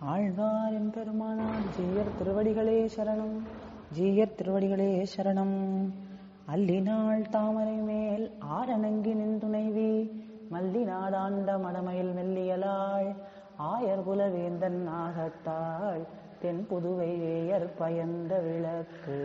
ஆழ்வார் பெருமானார் ஜீயர் திருவடிகளே சரணம் ஜீயர் திருவடிகளே சரணம். அல்லினாள் தாமரை மேல் ஆரணங்கி நின்துணைவி மல்லி நாடாண்ட மடமையில் மெல்லியலாள் ஆயர் குலவேந்தன் நாகத்தாள் தென் புதுவை வேயர் பயந்த விளக்கு.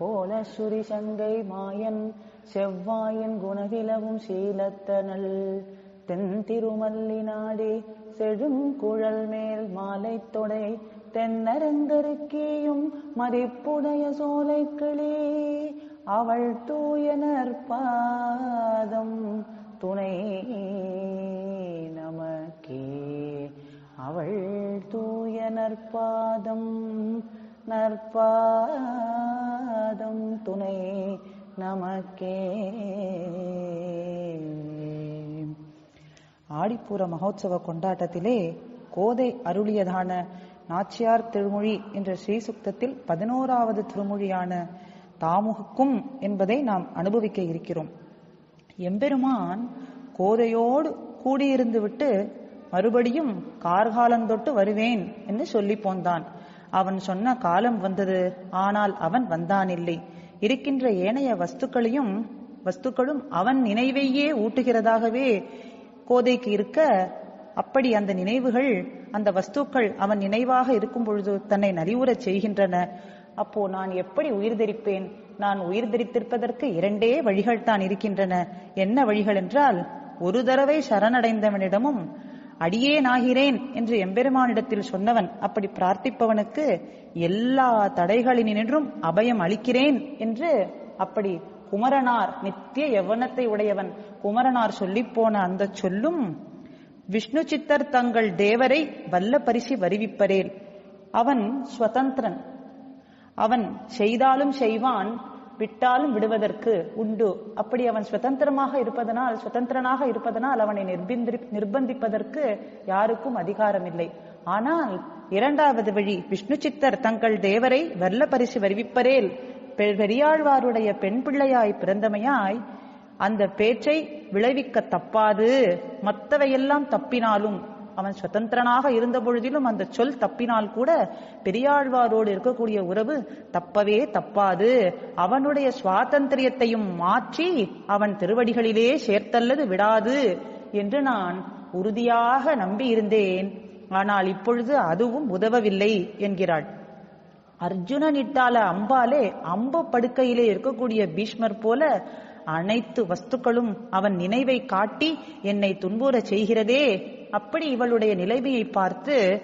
கோலசுரி சங்கை மாயன் செவ்வாயன் குணவிலவும் சீலத்தனல் தென் திருமல்லி நாடே செழும் குழல் மேல் மாலை தொடை தென்னரங்கருக்கியும் மதிப்புடைய சோலை கிளி அவள் தூயனர் பாதம் துணை நமக்கே. அவள் தூய நற்பாதம் நற்பாதம் துணை நமக்கே. ஆடிப்பூர மகோத்சவ கொண்டாட்டத்திலே கோதை அருளியதான நாச்சியார் திருமொழி என்ற ஸ்ரீசுக்தத்தில் பதினோராவது திருமொழியான தாமுகக்கும் என்பதை நாம் அனுபவிக்க இருக்கிறோம். எம்பெருமான் கோதையோடு கூடியிருந்து விட்டு மறுபடியும் கார்காலந்தொட்டு வருவேன் என்று சொல்லி போந்தான். அவன் சொன்ன காலம் வந்தது ஆனால் அவன் வந்தான் இல்லை இருக்கின்ற ஏனைய வஸ்துக்களையும் வஸ்துக்களும் அவன் நினைவையே ஊட்டுகிறதாகவே கோதைக்கு இருக்க அப்படி அந்த நினைவுகள் அந்த வஸ்துக்கள் அவன் நினைவாக இருக்கும் பொழுது தன்னை நலிவுறச் செய்கின்றன. அப்போ நான் எப்படி உயிர் தரிப்பேன் நான் உயிர் தரித்திருப்பதற்கு இரண்டே வழிகள் தான் இருக்கின்றன. என்ன வழிகள் என்றால் ஒரு தடவை சரணடைந்தவனிடமும் அடியேனாகிறேன் என்று எம்பெருமானிடத்தில் சொன்னவன் அப்படி பிரார்த்திப்பவனுக்கு எல்லா தடைகளினின்றும் அபயம் அளிக்கிறேன் என்று அப்படி குமரனார் நித்திய எவனத்தை உடையவன். குமரனார் சொல்லிப்போன அந்த சொல்லும் விஷ்ணு சித்தர் தங்கள் தேவரை வல்ல பரிசி வருவிப்பரேல். அவன் ஸ்வதந்திரன். அவன் செய்தாலும் செய்வான் விட்டாலும் விடுவதற்கு உண்டு. அப்படி அவன் சுதந்திரமாக இருப்பதனால் சுதந்திரனாக இருப்பதனால் அவனை நிர்பந்தி நிர்பந்திப்பதற்கு யாருக்கும் அதிகாரம் இல்லை ஆனால் இரண்டாவது வழி விஷ்ணு சித்தர் தங்கள் தேவரை வல்ல பரிசு வருவிப்பரேல். பெரியாழ்வாருடைய பெண் பிள்ளையாய் பிறந்தமையாய் அந்த பேச்சை விளைவிக்க தப்பாது. மற்றவையெல்லாம் தப்பினாலும் அவன் சுதந்திரனாக இருந்த பொழுதிலும் அந்த சொல் தப்பினால் கூட பெரியாழ்வாரோடு இருக்கக்கூடிய உறவு தப்பவே தப்பாது. அவனுடைய சுவாதந்திரியத்தையும் மாற்றி அவன் திருவடிகளிலே சேர்த்தல்லது விடாது என்று நான் உறுதியாக நம்பியிருந்தேன். ஆனால் இப்பொழுது அதுவும் உதவவில்லை என்கிறாள். அர்ஜுனனிட்டால அம்பாலே அம்ப படுக்கையிலே இருக்கக்கூடிய பீஷ்மர் போல அனைத்து வஸ்துக்களும் அவன் நினைவை காட்டி என்னை துன்புற செய்கிறதே. அப்படி இவளுடைய நிலைமையை பார்த்து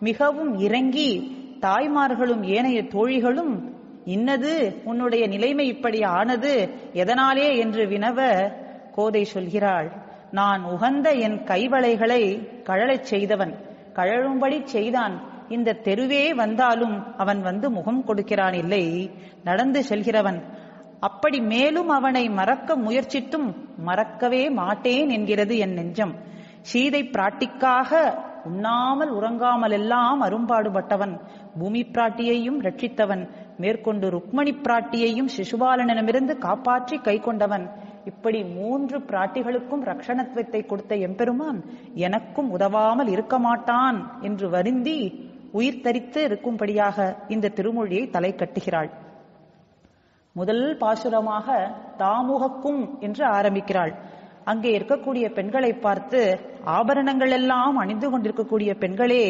மிகவும் இறங்கி தாய்மார்களும் ஏனைய தோழிகளும் இன்னது உன்னுடைய நிலைமை இப்படி ஆனது எதனாலே? என்று வினவ கோதை சொல்கிறாள். நான் உகந்த என் கைவளைகளை கழலச் செய்தவன் கழழும்படி செய்தான். இந்த தெருவே வந்தாலும் அவன் வந்து முகம் கொடுக்கிறான் இல்லை நடந்து செல்கிறவன் அப்படி மேலும் அவனை மறக்க முயற்சித்தும் மறக்கவே மாட்டேன் என்கிறது என் நெஞ்சம். சீதை பிராட்டிக்காக உண்ணாமல் உறங்காமல் எல்லாம் அரும்பாடுபட்டவன் பூமி பிராட்டியையும் ரட்சித்தவன் மேற்கொண்டு ருக்மணி பிராட்டியையும் சிசுபாலனிடமிருந்து காப்பாற்றி கை கொண்டவன். இப்படி மூன்று பிராட்டிகளுக்கும் ரக்ஷணத்துவத்தை கொடுத்த எம்பெருமான் எனக்கும் உதவாமல் இருக்க மாட்டான் என்று வருந்தி உயிர் தரித்து இருக்கும்படியாக இந்த திருமொழியை தலை கட்டுகிறாள். முதல் பாசுரமாக தாமுகக்கும் என்று ஆரம்பிக்கிறாள். அங்கே இருக்கக்கூடிய பெண்களை பார்த்து ஆபரணங்கள் எல்லாம் அணிந்து கொண்டிருக்கக்கூடிய பெண்களே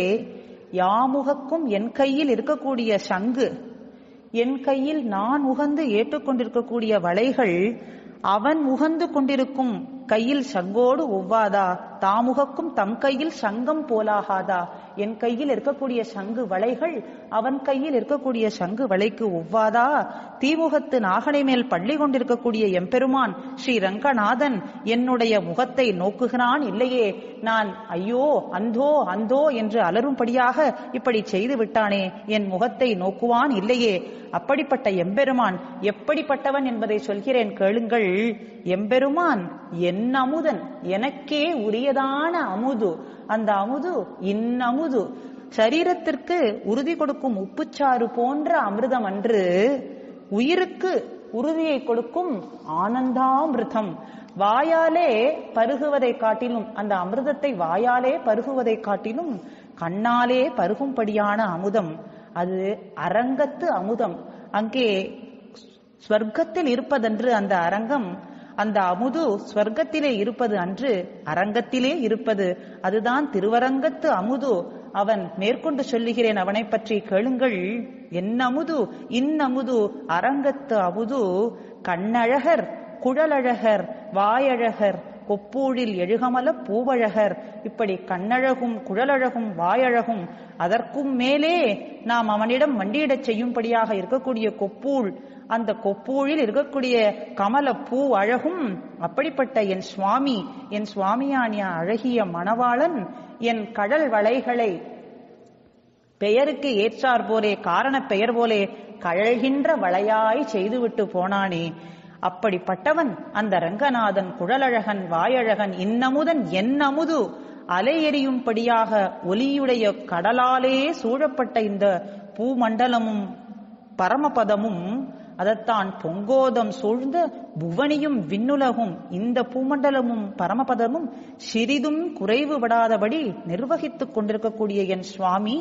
யாமுகக்கும் என் கையில் இருக்கக்கூடிய சங்கு என் கையில் நான் உகந்து ஏற்றுக்கொண்டிருக்கக்கூடிய வளைகள் அவன் உகந்து கொண்டிருக்கும் கையில் சங்கோடு ஒவ்வாதா? தாமுகக்கும் தம் கையில் சங்கம் போலாகாதா? என் கையில் இருக்கக்கூடிய சங்கு வளைகள் அவன் கையில் இருக்கக்கூடிய சங்கு வளைக்கு ஒவ்வாதா? தீமுகத்து நாகனை மேல் பள்ளி கொண்டிருக்கக்கூடிய எம்பெருமான் ஸ்ரீ ரங்கநாதன் என்னுடைய முகத்தை நோக்குகிறான் இல்லையே. நான் ஐயோ அந்தோ அந்தோ என்று அலரும்படியாக இப்படி செய்து விட்டானே என் முகத்தை நோக்குவான் இல்லையே. அப்படிப்பட்ட எம்பெருமான் எப்படிப்பட்டவன் என்பதை சொல்கிறேன் கேளுங்கள். எம்பெருமான் என் அமுதன் எனக்கே உரிய பெரியதான அமுது. அந்த அமுது இன்னமுது. சரீரத்திற்கு உறுதி கொடுக்கும் உப்புச்சாறு போன்ற அமிர்தம் அன்று உயிருக்கு உறுதியை கொடுக்கும் ஆனந்தாமிருதம். வாயாலே பருகுவதை காட்டிலும் அந்த அமிர்தத்தை வாயாலே பருகுவதை காட்டிலும் கண்ணாலே பருகும்படியான அமுதம். அது அரங்கத்து அமுதம். அங்கே ஸ்வர்க்கத்தில் இருப்பதன்று அந்த அரங்கம் அந்த அமுது ஸ்வர்க்கத்திலே இருப்பது அன்று அரங்கத்திலே இருப்பது. அதுதான் திருவரங்கத்து அமுது. அவன் மேற்கொண்டு சொல்லுகிறேன் அவனை பற்றி கேளுங்கள். என்னமுது? இன்னமுது? அரங்கத்து அமுது. கண்ணழகர் குழலழகர் வாயழகர் கொப்பூழில் எழுகமல பூவழகர். இப்படி கண்ணழகும் குழலழகும் வாயழகும். அதற்கும் மேலே நாம் அவனிடம் வண்டியிடச் செய்யும்படியாக இருக்கக்கூடிய கொப்பூழ். அந்த கொப்பூழில் இருக்கக்கூடிய கமல பூ அழகும் அப்படிப்பட்ட என் சுவாமி என் சுவாமியானிய அழகிய மணவாளன் என் கடல் வளைகளை பெயருக்கு ஏற்றார் போலே காரண பெயர் போலே கழல்கின்ற வளையாய் செய்துவிட்டு போனானே. அப்படிப்பட்டவன் அந்த ரங்கநாதன் குழலழகன் வாயழகன் இன்னமுதன் என்னமுது அலை எறியும்படியாக ஒலியுடைய கடலாலே சூழப்பட்ட இந்த பூமண்டலமும் பரமபதமும் அதத்தான் பொங்கோதம் சூழ்ந்த புவனியும் விண்ணுலகும். இந்த பூமண்டலமும் பரமபதமும் சிறிதும் குறைவுபடாதபடி நிர்வகித்துக் கொண்டிருக்கக்கூடிய என் சுவாமி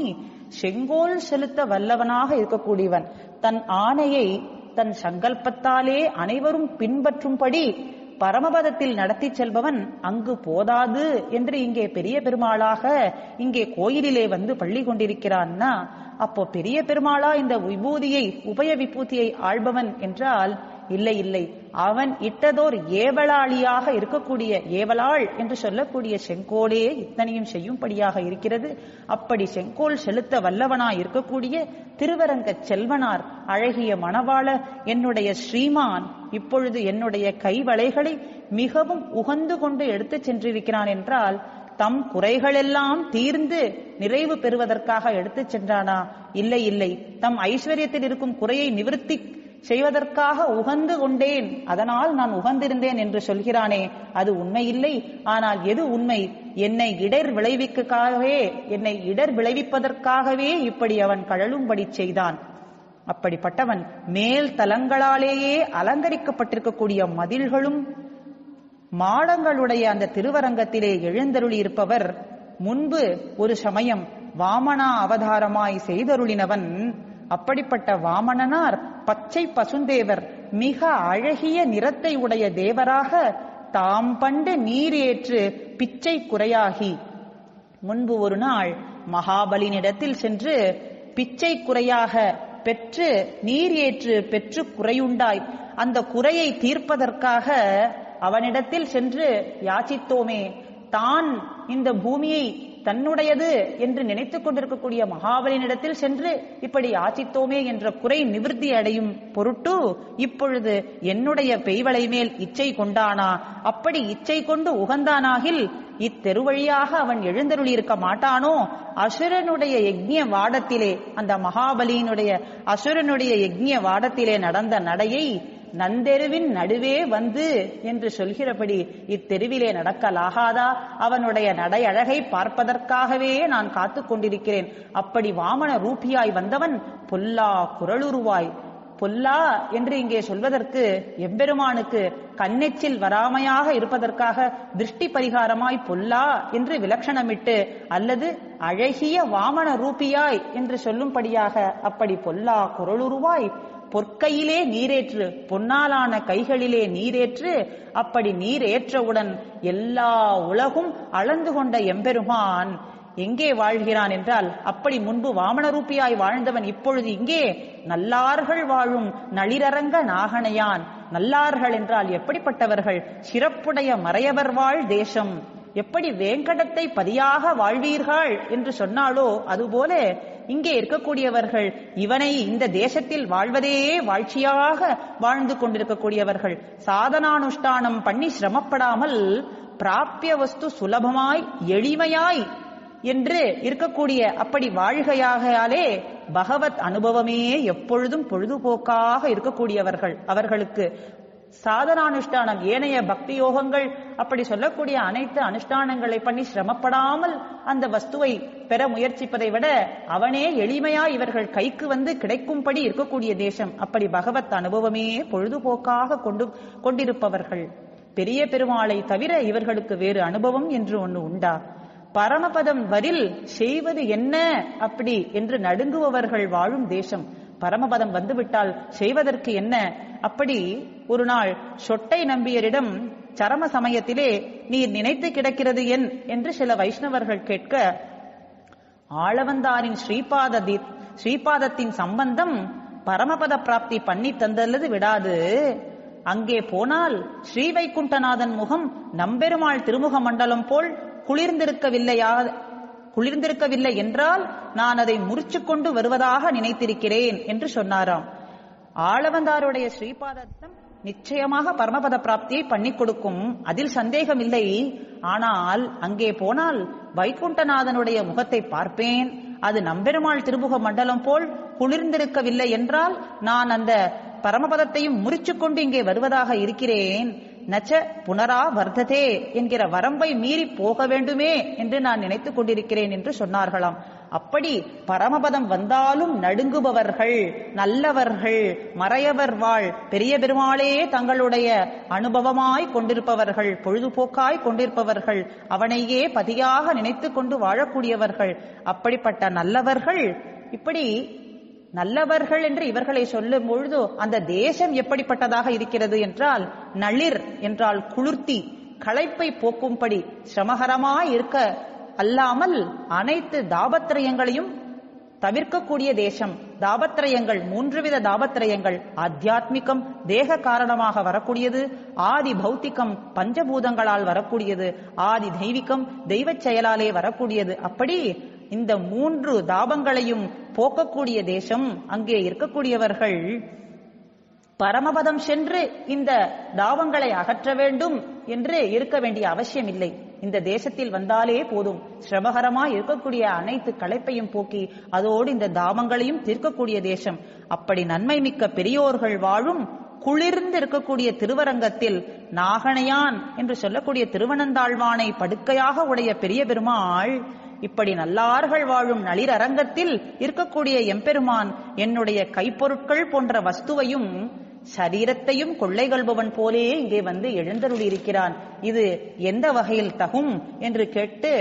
செங்கோல் செலுத்த வல்லவனாக இருக்கக்கூடியவன். தன் ஆணையை தன் சங்கல்பத்தாலே அனைவரும் பின்பற்றும்படி பரமபதத்தில் நடத்தி செல்பவன் அங்கு போதாது என்று இங்கே பெரிய பெருமாளாக இங்கே கோயிலிலே வந்து பள்ளி கொண்டிருக்கிறான்னா அப்போ பெரிய பெருமாளா இந்த விபூதியை உபய விபூதியை ஆள்பவன் என்றால் இல்லை இல்லை. அவன் இட்டதோர் ஏவலாளியாக இருக்கக்கூடிய ஏவலாள் என்று சொல்லக்கூடிய செங்கோலே இத்தனையும் செய்யும்படியாக இருக்கிறது. அப்படி செங்கோல் செலுத்த வல்லவனாய் இருக்கக்கூடிய திருவரங்க செல்வனார் அழகிய மணவாள என்னுடைய ஸ்ரீமான் இப்பொழுது என்னுடைய கைவளைகளை மிகவும் உகந்து கொண்டு எடுத்துச் சென்றிருக்கிறான் என்றால் தம் குறைகளெல்லாம் தீர்ந்து நிறைவு பெறுவதற்காக எடுத்துச் சென்றானா? இல்லை இல்லை. தம் ஐஸ்வர்யத்தில் இருக்கும் குறையை நிவர்த்தி செய்வதற்காக உகந்து கொண்டேன். அதனால் நான் உகந்திருந்தேன் என்று சொல்கிறானே அது உண்மையில்லை. ஆனால் எது உண்மை? என்னை இடர் விளைவிக்காகவே என்னை இடர் விளைவிப்பதற்காகவே இப்படி அவன் கழலும்படி செய்தான். அப்படிப்பட்டவன் மேல் தலங்களாலேயே அலங்கரிக்கப்பட்டிருக்கக்கூடிய மதில்களும் மாடங்களுடைய அந்த திருவரங்கத்திலே எழுந்தருளி இருப்பவர் முன்பு ஒரு சமயம் வாமனா அவதாரமாய் செய்தருளினவன் அப்படிப்பட்ட வாமனனார் பச்சை பசுந்தேவர் மிக அழகிய நிறத்தை உடைய தேவராக தாம் பண்டு நீர் ஏற்று பிச்சை குறையாகி முன்பு ஒரு நாள் மகாபலினிடத்தில் சென்று பிச்சை குறையாக பெற்று நீர் ஏற்று பெற்று குறையுண்டாய். அந்த குறையை தீர்ப்பதற்காக அவனிடத்தில் சென்று யாச்சித்தோமே தான் இந்த பூமியை தன்னுடையது என்று நினைத்துக் கொண்டிருக்கக்கூடிய மகாபலினிடத்தில் சென்று இப்படி யாச்சித்தோமே என்ற குறை நிவிருத்தி அடையும் பொருட்டு இப்பொழுது என்னுடைய பெய்வளை மேல் இச்சை கொண்டானா? அப்படி இச்சை கொண்டு உகந்தானாகில் இத்தெருவழியாக அவன் எழுந்தருளி இருக்க மாட்டானோ? அசுரனுடைய யக்ஞ வாடத்திலே அந்த மகாபலியினுடைய அசுரனுடைய யஜ்ஞ வாடத்திலே நடந்த நடையை நந்தெருவின் நடுவே வந்து என்று சொல்கிறபடி இத்தெருவிலே நடக்கலாகாதா அவனுடைய நடை அழகை பார்ப்பதற்காகவே நான் காத்து கொண்டிருக்கிறேன். அப்படி வாமன ரூபியாய் வந்தவன் பொல்லா குரலுருவாய். பொல்லா என்று இங்கே சொல்வதற்கு எம்பெருமானுக்கு கண்ணெச்சில் வராமையாக இருப்பதற்காக திருஷ்டி பரிகாரமாய் பொல்லா என்று விலட்சணமிட்டு அல்லது அழகிய வாமன ரூபியாய் என்று சொல்லும்படியாக அப்படி பொல்லா குரலுருவாய். பொற்கையிலே நீரேற்று பொன்னாலான கைகளிலே நீரேற்று அப்படி நீரேற்றவுடன் எல்லா உலகும் அளந்து கொண்ட எம்பெருமான் எங்கே வாழ்கிறான் என்றால் அப்படி முன்பு வாமனரூபியாய் வாழ்ந்தவன் இப்பொழுது இங்கே. நல்லார்கள் வாழும் நளிரரங்க நாகனையான் நல்லார்கள் என்றால் எப்படிப்பட்டவர்கள்? சிறப்புடைய மறையவர் வாழ் தேசம். எப்படி வேங்கடத்தை பதியாக வாழ்வீர்கள் என்று சொன்னாலோ அதுபோல இங்கே இருக்கக்கூடியவர்கள் இவனை இந்த தேசத்தில் வாழ்வதே வாழ்ச்சியாக வாழ்ந்து கொண்டிருக்கக்கூடியவர்கள். சாதனானுஷ்டானம் பண்ணி சிரமப்படாமல் பிராப்பிய வஸ்து சுலபமாய் எளிமையாய் என்று இருக்கக்கூடிய அப்படி வாழ்கையாகையாலே பகவத் அனுபவமே எப்பொழுதும் பொழுதுபோக்காக இருக்கக்கூடியவர்கள். அவர்களுக்கு சாதனானுஷ்டானம் ஏனைய பக்தி யோகங்கள் அப்படி சொல்லக்கூடிய அனைத்து அனுஷ்டானங்களை பண்ணி சிரமப்படாமல் அந்த வஸ்துவை பெற முயற்சிப்பதை விட அவனே எளிமையா இவர்கள் கைக்கு வந்து கிடைக்கும்படி இருக்கக்கூடிய தேசம். அப்படி பகவத் அனுபவமே பொழுதுபோக்காக கொண்டு கொண்டிருப்பவர்கள். பெரிய பெருமாளை தவிர இவர்களுக்கு வேறு அனுபவம் என்று ஒன்று உண்டா? பரமபதம் வரில் செய்வது என்ன அப்படி என்று நடுங்குபவர்கள் வாழும் தேசம். பரமபதம் வந்துவிட்டால் செய்வதற்கு என்ன? அப்படி ஒரு நாள் சொட்டை நம்பியரிடம் சரம சமயத்திலே நீர் நினைத்து கிடக்கிறது என் என்று சில வைஷ்ணவர்கள் கேட்க ஆளவந்தாரின் ஸ்ரீபாத ஸ்ரீபாதத்தின் சம்பந்தம் பரமபத பிராப்தி பண்ணி தந்தல்லது விடாது. அங்கே போனால் ஸ்ரீவைகுண்டநாதன் முகம் நம்பெருமாள் திருமுக மண்டலம் போல் குளிர்ந்திருக்கவில்லையா குளிர்ந்திருக்கவில்லை என்றால் நான் அதை முறிச்சு கொண்டு வருவதாக நினைத்திருக்கிறேன் என்று சொன்னாராம். ஆளவந்தாருடைய ஸ்ரீபாதத்தம் நிச்சயமாக பரமபத பிராப்தியை பண்ணி கொடுக்கும். அதில் சந்தேகம் இல்லை ஆனால் அங்கே போனால் வைகுண்டநாதனுடைய முகத்தை பார்ப்பேன். அது நம்பெருமாள் திருமுக மண்டலம் போல் குளிர்ந்திருக்கவில்லை என்றால் நான் அந்த பரமபதத்தையும் முறிச்சு கொண்டு இங்கே வருவதாக இருக்கிறேன். நச்ச புனரா வர்த்ததே என்கிற வரம்பை மீறி போக வேண்டுமே என்று நான் நினைத்துக் கொண்டிருக்கிறேன் என்று சொன்னார்களாம். அப்படி பரமபதம் வந்தாலும் நடுங்குபவர்கள் நல்லவர்கள் மறையவர் வாழ் பெரிய பெருமாளே தங்களுடைய அனுபவமாய் கொண்டிருப்பவர்கள் பொழுதுபோக்காய் கொண்டிருப்பவர்கள் அவனையே பதியாக நினைத்து கொண்டு வாழக்கூடியவர்கள் அப்படிப்பட்ட நல்லவர்கள் இப்படி நல்லவர்கள் என்று இவர்களை சொல்லும் பொழுது அந்த தேசம் எப்படிப்பட்டதாக இருக்கிறது என்றால் நளிர் என்றால் குளிர்த்தி களைப்பை போக்கும்படி சிரமகரமாய் இருக்க அல்லாமல் அனைத்து தாபத்திரயங்களையும் தவிர்க்கக்கூடிய தேசம். தாபத்திரயங்கள் மூன்று வித தாபத்திரயங்கள். ஆத்தியாத்மிகம் தேக காரணமாக வரக்கூடியது. ஆதி பௌத்திகம் பஞ்சபூதங்களால் வரக்கூடியது. ஆதி தெய்வீகம் தெய்வச் செயலாலே வரக்கூடியது. அப்படி இந்த மூன்று தாபங்களையும் போக்கக்கூடிய தேசம் அங்கே இருக்கக்கூடியவர்கள். பரமபதம் சென்று இந்த தாவங்களை அகற்ற வேண்டும் என்று இருக்க வேண்டிய அவசியம் இல்லை இந்த தேசத்தில் வந்தாலே போதும். சிரமகரமா இருக்கக்கூடிய அனைத்து களைப்பையும் போக்கி அதோடு இந்த தாமங்களையும் தீர்க்கக்கூடிய தேசம். அப்படி நன்மை மிக்க பெரியோர்கள் வாழும் குளிர்ந்து இருக்கக்கூடிய திருவரங்கத்தில் நாகனையான் என்று சொல்லக்கூடிய திருவனந்தாழ்வானை படுக்கையாக உடைய பெரிய பெருமாள் இப்படி நல்லார்கள் வாழும் நளிர் அரங்கத்தில் இருக்கக்கூடிய எம்பெருமான் என்னுடைய கைப்பொருட்கள் போன்ற வஸ்துவையும் சரீரத்தையும் கொள்ளை கொள்பவன் போலே இங்கே வந்து எழுந்தருளி இருக்கிறான் இது எந்த வகையில் தகும்? என்று கேட்டு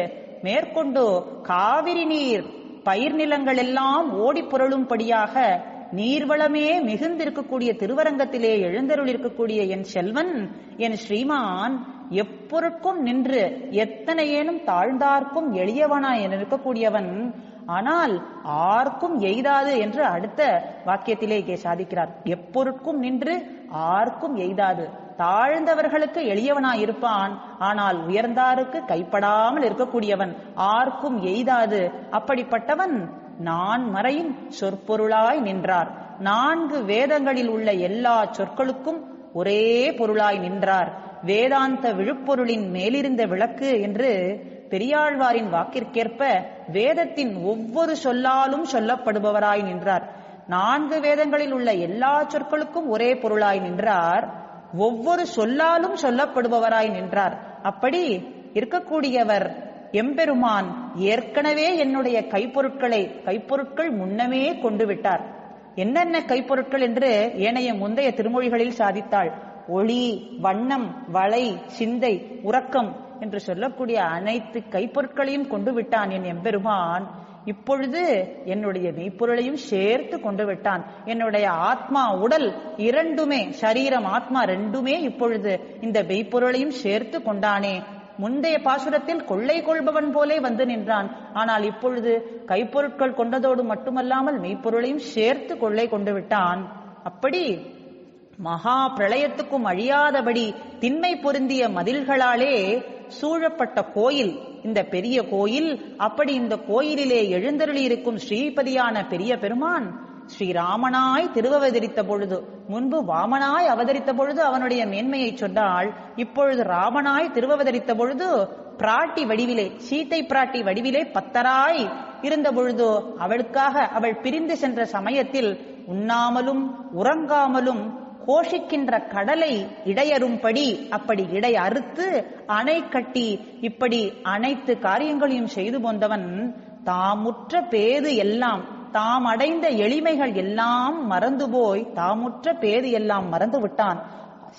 மேற்கொண்டு காவிரி நீர் பயிர் நிலங்கள் எல்லாம் ஓடி புரளும்படியாக நீர்வளமே மிகுந்திருக்கக்கூடிய திருவரங்கத்திலே எழுந்தருளிருக்கக்கூடிய என் செல்வன் என் ஸ்ரீமான் எப்பொருட்கும் நின்று எத்தனையேனும் தாழ்ந்தார்க்கும் எளியவனாய் இருக்கக்கூடியவன் ஆனால் ஆர்க்கும் எய்தாது என்று அடுத்த வாக்கியத்திலே இங்கே சாதிக்கிறார். எப்பொருட்கும் நின்று ஆர்க்கும் எய்தாது. தாழ்ந்தவர்களுக்கு எளியவனாய் இருப்பான் ஆனால் உயர்ந்தாருக்கு கைப்படாமல் இருக்கக்கூடியவன் ஆர்க்கும் எய்தாது. அப்படிப்பட்டவன் நான் மறையின் சொற்பொருளாய் நின்றார். நான்கு வேதங்களில் உள்ள எல்லா சொற்களுக்கும் ஒரே பொருளாய் நின்றார். வேதாந்த விழுப்பொருளின் மேலிருந்த விளக்கு என்று பெரியாழ்வாரின் வாக்கிற்கேற்ப வேதத்தின் ஒவ்வொரு சொல்லாலும் சொல்லப்படுபவராய் நின்றார். நான்கு வேதங்களில் உள்ள எல்லா சொற்களுக்கும் ஒரே பொருளாய் நின்றார். ஒவ்வொரு சொல்லாலும் சொல்லப்படுபவராய் நின்றார். அப்படி இருக்கக்கூடியவர் எம்பெருமான் ஏற்கனவே என்னுடைய கைப்பொருட்களை கைப்பொருட்கள் முன்னமே கொண்டு விட்டார். என்னென்ன கைப்பொருட்கள் என்று ஏனைய முந்தைய திருமொழிகளில் சாதித்தாள். ஒளி வண்ணம் வளை சிந்தை உறக்கம் என்று சொல்லக்கூடிய அனைத்து கைப்பொருட்களையும் கொண்டு விட்டான் என் எம்பெருமான். இப்பொழுது என்னுடைய மெய்ப்பொருளையும் சேர்த்து கொண்டு விட்டான். என்னுடைய ஆத்மா உடல் இரண்டுமே சரீரம் ஆத்மா ரெண்டுமே இப்பொழுது இந்த மெய்ப்பொருளையும் சேர்த்து கொண்டானே. முந்தைய பாசுரத்தில் கொள்ளை கொள்பவன் போலே வந்து நின்றான். ஆனால் இப்பொழுது கைப்பொருட்கள் கொண்டதோடு மட்டுமல்லாமல் மெய்ப்பொருளையும் சேர்த்து கொள்ளை கொண்டு விட்டான். அப்படி மகா பிரளயத்துக்கும் அழியாதபடி திண்மை பொருந்திய மதில்களாலே சூழப்பட்ட கோயில். இந்த பெரிய கோயில் அப்படி இந்த கோயிலிலே எழுந்தருளி இருக்கும் ஸ்ரீபதியான பெரிய பெருமான் ஸ்ரீராமனாய் திருவவதரித்த பொழுது முன்பு வாமனாய் அவதரித்த பொழுது அவனுடைய மேன்மையை சொன்னாள் இப்பொழுது ராமனாய் திருவவதரித்த பொழுது பிராட்டி வடிவிலே சீத்தை பிராட்டி வடிவிலே பத்தராய் இருந்த பொழுது அவளுக்காக அவள் பிரிந்து சென்ற சமயத்தில் உண்ணாமலும் உறங்காமலும் கோஷிக்கின்ற கடலை இடையறும்படி அப்படி இடை அறுத்து அணை கட்டி இப்படி அனைத்து காரியங்களையும் செய்து போந்தவன் தாமுற்ற பேது எல்லாம் தாம் அடைந்த எளிமைகள் எல்லாம் மறந்து போய் தாமுற்ற பேது எல்லாம் மறந்து விட்டான்.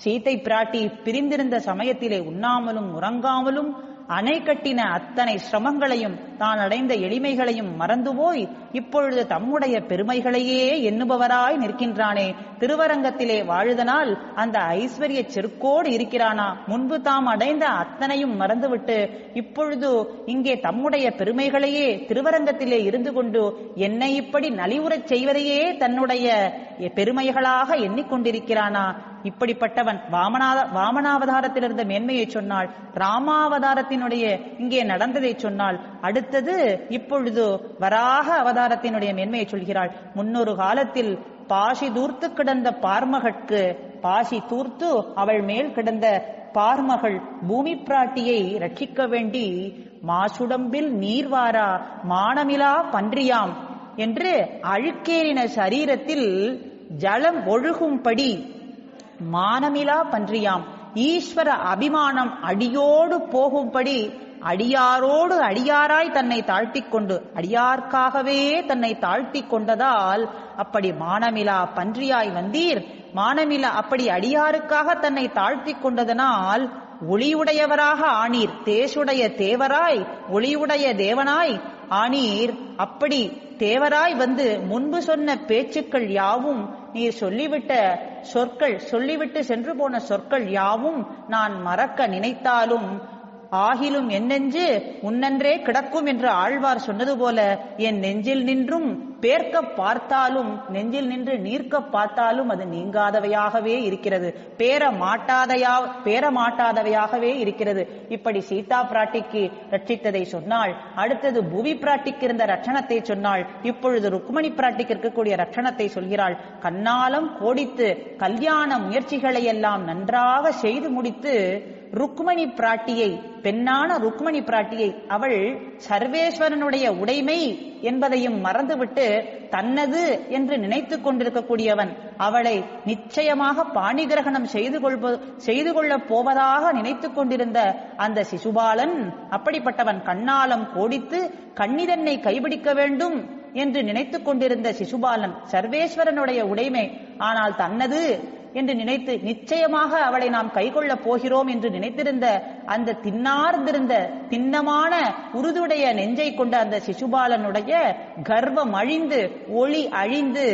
சீத்தை பிராட்டி பிரிந்திருந்த சமயத்திலே உண்ணாமலும் உறங்காமலும் அணை கட்டின அத்தனை சிரமங்களையும் தான் அடைந்த எளிமைகளையும் மறந்து போய் இப்பொழுது தம்முடைய பெருமைகளையே எண்ணுபவராய் நிற்கின்றானே. திருவரங்கத்திலே வாழுதனால் அந்த ஐஸ்வர்ய செருக்கோடு இருக்கிறானா? முன்பு தாம் அடைந்த அத்தனையும் மறந்துவிட்டு இப்பொழுது இங்கே தம்முடைய பெருமைகளையே திருவரங்கத்திலே இருந்து கொண்டு என்னை இப்படி நலிவுறச் செய்வதையே தன்னுடைய பெருமைகளாக எண்ணிக்கொண்டிருக்கிறானா? இப்படிப்பட்டவன் வாமனாத வாமனாவதாரத்தில் இருந்த மேன்மையை சொன்னாள் ராமாவதாரத்தினுடைய இங்கே நடந்ததை சொன்னால் அடுத்தது இப்பொழுது வராக அவதாரத்தினுடைய மேன்மையை சொல்கிறாள். முன்னொரு காலத்தில் பாசி தூர்த்து கிடந்த பார்மகட்கு பாசி தூர்த்து அவள் மேல் கிடந்த பார்மகள் பூமி பிராட்டியை ரட்சிக்க வேண்டி மாசுடம்பில் நீர்வாரா மானமிலா பன்றியாம் என்று அழுக்கேறின சரீரத்தில் ஜலம் ஒழுகும்படி மானமிலா பன்றியாம். ஈஸ்வர அபிமானம் அடியோடு போகும்படி அடியாரோடு அடியாராய் தன்னை தாழ்த்திக் கொண்டு அடியார்க்காகவே தன்னை தாழ்த்திக் கொண்டதால் அப்படி மானமிலா பன்றியாய் வந்தீர். மானமிலா அப்படி அடியாருக்காக தன்னை தாழ்த்திக் கொண்டதனால் ஒளியுடையவராக ஆனீர். தேசுடைய தேவராய் ஒளியுடைய தேவனாய் ஆனீர். அப்படி தேவராய் வந்து முன்பு சொன்ன பேச்சுக்கள் யாவும் நீர் சொல்லிவிட்ட சொற்கள் சொல்லிவிட்டு சென்று போன சொற்கள் யாவும் நான் மறக்க நினைத்தாலும் ஆகிலும் என் நெஞ்சு உன்னன்றே கிடக்கும் என்று ஆழ்வார் சொன்னது போல என் நெஞ்சில் நின்றும் பேர்க்க பார்த்தாலும் நெஞ்சில் நின்று நீர்க்க பார்த்தாலும் அது நீங்காதவையாகவே இருக்கிறது. பேர மாட்டாதையா பேர மாட்டாதவையாகவே இருக்கிறது. இப்படி சீதா பிராட்டிக்கு ரட்சித்ததை சொன்னாள் அடுத்தது புவி பிராட்டிக்கு இருந்த ரட்சணத்தை சொன்னால் இப்பொழுது ருக்மணி பிராட்டிக்கு இருக்கக்கூடிய ரட்சணத்தை சொல்கிறாள். கண்ணாலம் கோடித்து கல்யாண முயற்சிகளை எல்லாம் நன்றாக செய்து முடித்து ருக்மணி பிராட்டியை பெண்ணான ருக்மணி பிராட்டியை அவள் சர்வேஸ்வரனுடைய உடைமை என்பதையும் மறந்துவிட்டு தன்னது என்று நினைத்துக் கொண்டிருக்கக்கூடியவன் அவளை நிச்சயமாக பாணிகிரகணம் செய்து கொள்ப செய்து கொள்ளப் போவதாக நினைத்துக் கொண்டிருந்த அந்த சிசுபாலன் அப்படிப்பட்டவன் கண்ணாலம் கோடித்து கண்ணிதன்னை கைபிடிக்க வேண்டும் என்று நினைத்துக் கொண்டிருந்த சிசுபாலன் சர்வேஸ்வரனுடைய உடைமை. ஆனால் தன்னது என்று நினைத்து நிச்சயமாக அவளை நாம் கைகொள்ளப் போகிறோம் என்று நினைத்திருந்த அந்த தின்னார்ந்திருந்த திண்ணமான உருதுடைய நெஞ்சை கொண்ட அந்த சிசுபாலனுடைய கர்வம் அழிந்து ஒளி அழிந்து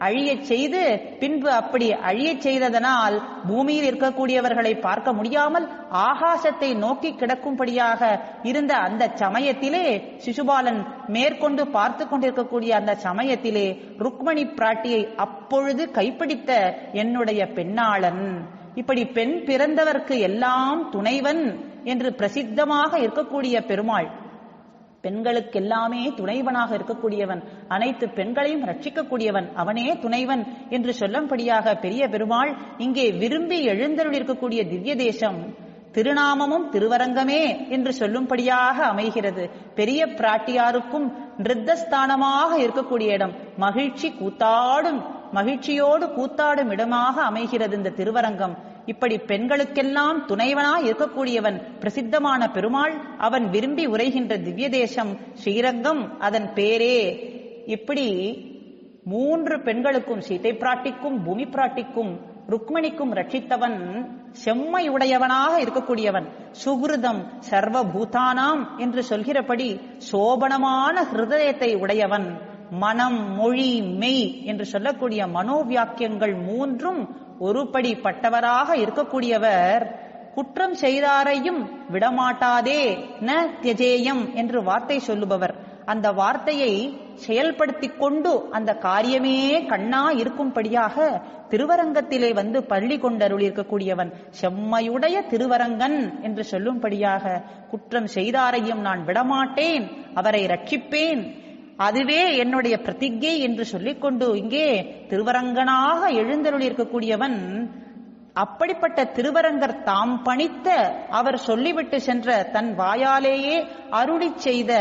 அழியச் செய்து பின்பு அப்படி அழியச் செய்ததனால் பூமியில் இருக்கக்கூடியவர்களை பார்க்க முடியாமல் ஆகாசத்தை நோக்கி கிடக்கும்படியாக இருந்த அந்த சமயத்திலே சிசுபாலன் மேற்கொண்டு பார்த்து கொண்டிருக்கக்கூடிய அந்த சமயத்திலே ருக்மணி பிராட்டியை அப்பொழுது கைப்பிடித்த என்னுடைய பெண்ணாளன். இப்படி பெண் பிறந்தவர்க்கு எல்லாம் துணைவன் என்று பிரசித்தமாக இருக்கக்கூடிய பெருமாள் பெண்களுக்கு எல்லாமே துணைவனாக இருக்கக்கூடியவன் அனைத்து பெண்களையும் ரட்சிக்கக்கூடியவன் அவனே துணைவன் என்று சொல்லும்படியாக பெரிய பெருமாள் இங்கே விரும்பி எழுந்தருளிருக்கக்கூடிய திவ்ய தேசம் திருநாமமும் திருவரங்கமே என்று சொல்லும்படியாக அமைகிறது. பெரிய பிராட்டியாருக்கும் நிருத்தஸ்தானமாக இருக்கக்கூடிய இடம். மகிழ்ச்சி கூத்தாடும் மகிழ்ச்சியோடு கூத்தாடும் இடமாக அமைகிறது இந்த திருவரங்கம். இப்படி பெண்களுக்கெல்லாம் துணைவனாய் இருக்கக்கூடியவன் பிரசித்தமான பெருமாள் அவன் விரும்பி உரைகின்ற திவ்ய தேசம் ஸ்ரீரங்கம் அதன் பேரே. இப்படி மூன்று பெண்களுக்கும் சீதை பிராட்டிக்கும் பூமி பிராட்டிக்கும் ருக்மணிக்கும் ரட்சித்தவன் செம்மையுடையவனாக இருக்கக்கூடியவன் சுகிருதம் சர்வபூதானாம் என்று சொல்கிறபடி சோபனமான ஹிருதயத்தை உடையவன் மனம் மொழி மெய் என்று சொல்லக்கூடிய மனோவியாக்கியங்கள் மூன்றும் ஒருபடி பட்டவராக இருக்கக்கூடியவர் குற்றம் செய்தாரையும் விடமாட்டாதே ந தியஜேயம் என்று வார்த்தை சொல்லுபவர். அந்த வார்த்தையை செயல்படுத்திக் கொண்டு அந்த காரியமே கண்ணா இருக்கும்படியாக திருவரங்கத்திலே வந்து பள்ளி கொண்டருள் இருக்கக்கூடியவன் செம்மையுடைய திருவரங்கன் என்று சொல்லும்படியாக குற்றம் செய்தாரையும் நான் விடமாட்டேன் அவரை ரட்சிப்பேன் அதுவே என்னுடைய பிரதிஜை என்று சொல்லிக்கொண்டு இங்கே திருவரங்கனாக எழுந்தருள் இருக்கக்கூடியவன் அப்படிப்பட்ட திருவரங்கர் தாம் பணித்த அவர் சொல்லிவிட்டு சென்ற தன் வாயாலேயே அருளி செய்த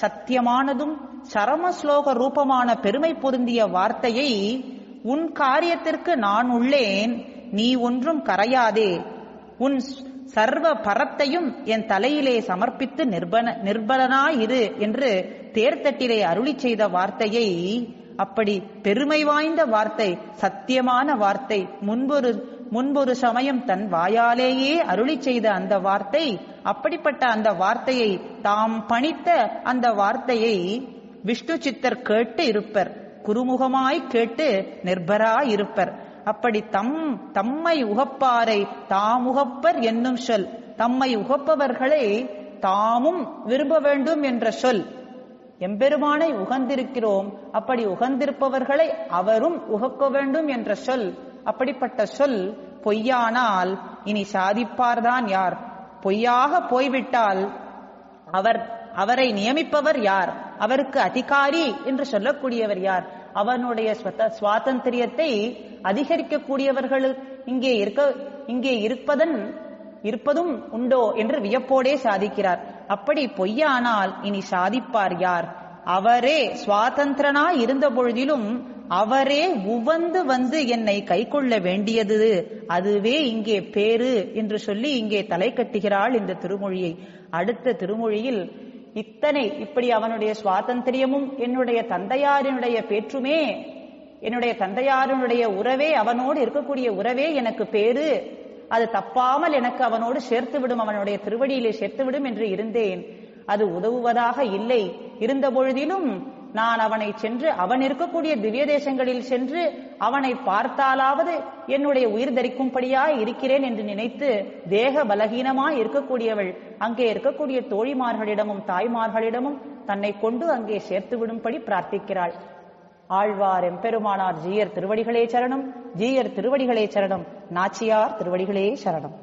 சத்தியமானதும் சரம ஸ்லோக ரூபமான பெருமை பொருந்திய வார்த்தையை உன் காரியத்திற்கு நான் உள்ளேன் நீ ஒன்றும் கரையாதே. உன் சர்வ பரத்தையும் என் தலையிலே சமர்ப்பித்து நிர்பன நிர்பலனாயிரு என்று தேர்தட்டிலே அருளி செய்த வார்த்தையை அப்படி பெருமை வாய்ந்த வார்த்தை சத்தியமான வார்த்தை முன்பொரு முன்பொரு சமயம் தன் வாயாலேயே அருளி செய்த அந்த வார்த்தை அப்படிப்பட்ட அந்த வார்த்தையை தாம் பணித்த அந்த வார்த்தையை விஷ்ணு சித்தர் கேட்டு இருப்பர். குருமுகமாய் கேட்டு நிர்பராய் இருப்பர். அப்படி தம் தம்மை உகப்பாரை தாமுகப்பர் என்னும் சொல் தம்மை உகப்பவர்களை தாமும் விரும்ப வேண்டும் என்ற சொல் எம்பெருமானை உகந்திருக்கிறோம். அப்படி உகந்திருப்பவர்களை அவரும் உகக்க வேண்டும் என்ற சொல் அப்படிப்பட்ட சொல் பொய்யானால் இனி சாதிப்பார்தான் யார்? பொய்யாக போய்விட்டால் அவர் அவரை நியமிப்பவர் யார்? அவருக்கு அதிகாரி என்று சொல்லக்கூடியவர் யார்? அவனுடைய சுவாதந்திரியத்தை அதிகரிக்கக்கூடியவர்கள் இங்கே இருக்க இங்கே இருப்பதன் இருப்பதும் உண்டோ என்று வியப்போடே சாதிக்கிறார். அப்படி பொய்யானால் இனி சாதிப்பார் யார்? அவரே சுவாதந்திரனா இருந்த பொழுதிலும் அவரே உவந்து வந்து என்னை கைக்கொள்ள வேண்டியது. அதுவே இங்கே பேரு என்று சொல்லி இங்கே தலை கட்டுகிறாள் இந்த திருமொழியை. அடுத்த திருமொழியில் இத்தனை இப்படி அவனுடைய சுவாதந்திரியமும் என்னுடைய தந்தையாரினுடைய பேற்றுமே என்னுடைய தந்தையாரினுடைய உறவே அவனோடு இருக்கக்கூடிய உறவே எனக்கு பேரு அது தப்பாமல் எனக்கு அவனோடு சேர்த்து விடும் அவனுடைய திருவடியிலே சேர்த்து விடும் என்று இருந்தேன். அது உதவுவதாக இல்லை. இருந்த பொழுதிலும் நான் அவனை சென்று அவன் இருக்கக்கூடிய திவ்ய தேசங்களில் சென்று அவனை பார்த்தாலாவது என்னுடைய உயிர் தரிக்கும்படியாய் இருக்கிறேன் என்று நினைத்து தேக பலகீனமாய் இருக்கக்கூடியவள் அங்கே இருக்கக்கூடிய தோழிமார்களிடமும் தாய்மார்களிடமும் தன்னை கொண்டு அங்கே சேர்த்து விடும்படி பிரார்த்திக்கிறாள். ஆழ்வார் எம்பெருமானார் ஜீயர் திருவடிகளே சரணம் ஜீயர் திருவடிகளே சரணம் நாச்சியார் திருவடிகளே சரணம்.